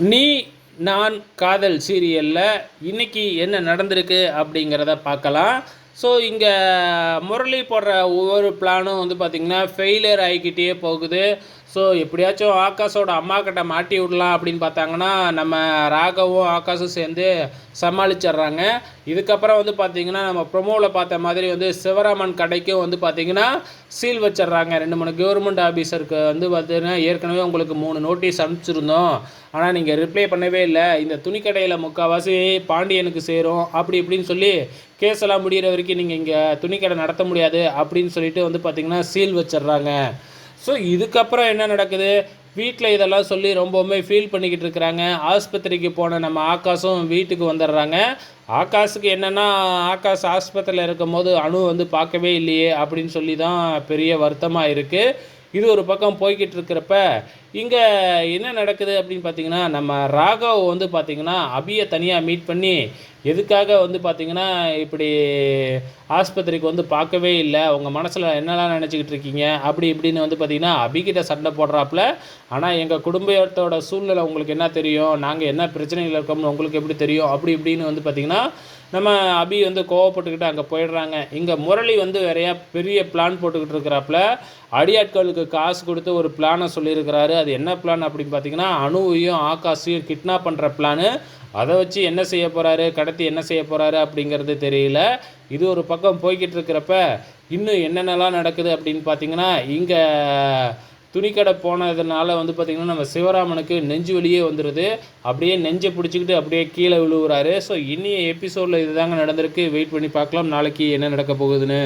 நீ நான் காதல் சீரியலில் இன்னைக்கு என்ன நடந்திருக்கு அப்படிங்கிறத பார்க்கலாம். ஸோ இங்கே முரளி போடுற ஒவ்வொரு பிளானும் வந்து பார்த்திங்கன்னா ஃபெயிலியர் ஆகிக்கிட்டே போகுது. ஸோ எப்படியாச்சும் ஆகாஷோட அம்மா கிட்ட மாட்டி விடலாம் அப்படின்னு பார்த்தாங்கன்னா நம்ம ராகவும் ஆகாஷும் சேர்ந்து சமாளிச்சிடுறாங்க. இதுக்கப்புறம் வந்து பார்த்திங்கன்னா நம்ம ப்ரொமோவில் பார்த்த மாதிரி வந்து சிவராமன் கடைக்கும் வந்து பார்த்திங்கன்னா சீல் வச்சிடுறாங்க. ரெண்டு மூணு கவர்மெண்ட் ஆஃபீஸருக்கு வந்து பார்த்தீங்கன்னா ஏற்கனவே உங்களுக்கு மூணு நோட்டீஸ் அனுப்பிச்சிருந்தோம். ஆனால் நீங்கள் ரிப்ளை பண்ணவே இல்லை. இந்த துணிக்கடையில் முக்கால்வாசி பாண்டியனுக்கு சேரும். அப்படி இப்படின்னு சொல்லி கேஸ் எல்லாம் முடிகிற வரைக்கும் நீங்கள் இங்கே துணிக்கடை நடத்த முடியாது அப்படின்னு சொல்லிட்டு வந்து பார்த்திங்கன்னா சீல் வச்சிடுறாங்க. ஸோ இதுக்கப்புறம் என்ன நடக்குது? வீட்டில் இதெல்லாம் சொல்லி ரொம்பவுமே ஃபீல் பண்ணிக்கிட்டு இருக்கிறாங்க. ஆஸ்பத்திரிக்கு போன நம்ம ஆகாஷும் வீட்டுக்கு வந்துடுறாங்க. ஆகாஷுக்கு என்னென்னா ஆகாஷ் ஆஸ்பத்திரியில் இருக்கும் போது அணு வந்து பார்க்கவே இல்லையே அப்படின்னு சொல்லி தான் பெரிய வருத்தமாக இருக்குது இது ஒரு பக்கம் போய்கிட்டு இருக்கிறப்ப இங்கே என்ன நடக்குது அப்படின்னு பார்த்தீங்கன்னா நம்ம ராகவ் வந்து பார்த்திங்கன்னா அபியை தனியாக மீட் பண்ணி எதுக்காக வந்து பார்த்திங்கன்னா இப்படி ஆஸ்பத்திரிக்கு வந்து பார்க்கவே இல்லை உங்கள் மனசில் என்னெல்லாம் நினச்சிக்கிட்டு இருக்கீங்க அப்படி இப்படின்னு வந்து பார்த்திங்கன்னா அபிகிட்ட சண்டை போடுறாப்புல. ஆனால் எங்கள் குடும்பத்தோட சூழ்நிலை உங்களுக்கு என்ன தெரியும்? நாங்கள் என்ன பிரச்சனையில் இருக்கோம்னு உங்களுக்கு எப்படி தெரியும்? அப்படி இப்படின்னு வந்து பார்த்திங்கன்னா நம்ம அபி வந்து கோவப்பட்டுக்கிட்டு அங்கே போயிடுறாங்க. இங்கே முரளி வந்து வேறையா பெரிய பிளான் போட்டுக்கிட்டு இருக்கிறாப்புல. அடியாட்களுக்கு காசு கொடுத்து ஒரு பிளானை சொல்லியிருக்கிறாரு. அது என்ன பிளான் அப்படின்னு பார்த்தீங்கன்னா அணுவையும் ஆகாஷையும் கிட்னாப் பண்ணுற பிளானு அதை வச்சு என்ன செய்ய போகிறாரு கடத்தி என்ன செய்ய போகிறாரு அப்படிங்கிறது தெரியல. இது ஒரு பக்கம் போய்கிட்டு இருக்கிறப்ப இன்னும் என்னென்னலாம் நடக்குது அப்படின்னு பார்த்தீங்கன்னா இங்கே துணிக்கடை போனதுனால வந்து பார்த்திங்கன்னா நம்ம சிவராமனுக்கு நெஞ்சு வலியே வந்துடுது அப்படியே நெஞ்சை பிடிச்சிக்கிட்டு அப்படியே கீழே விழுவுறாரு. ஸோ இனிய எபிசோடில் இதுதாங்க நடந்திருக்கு. வெயிட் பண்ணி பார்க்கலாம். நாளைக்கு என்ன நடக்க போகுதுன்னு.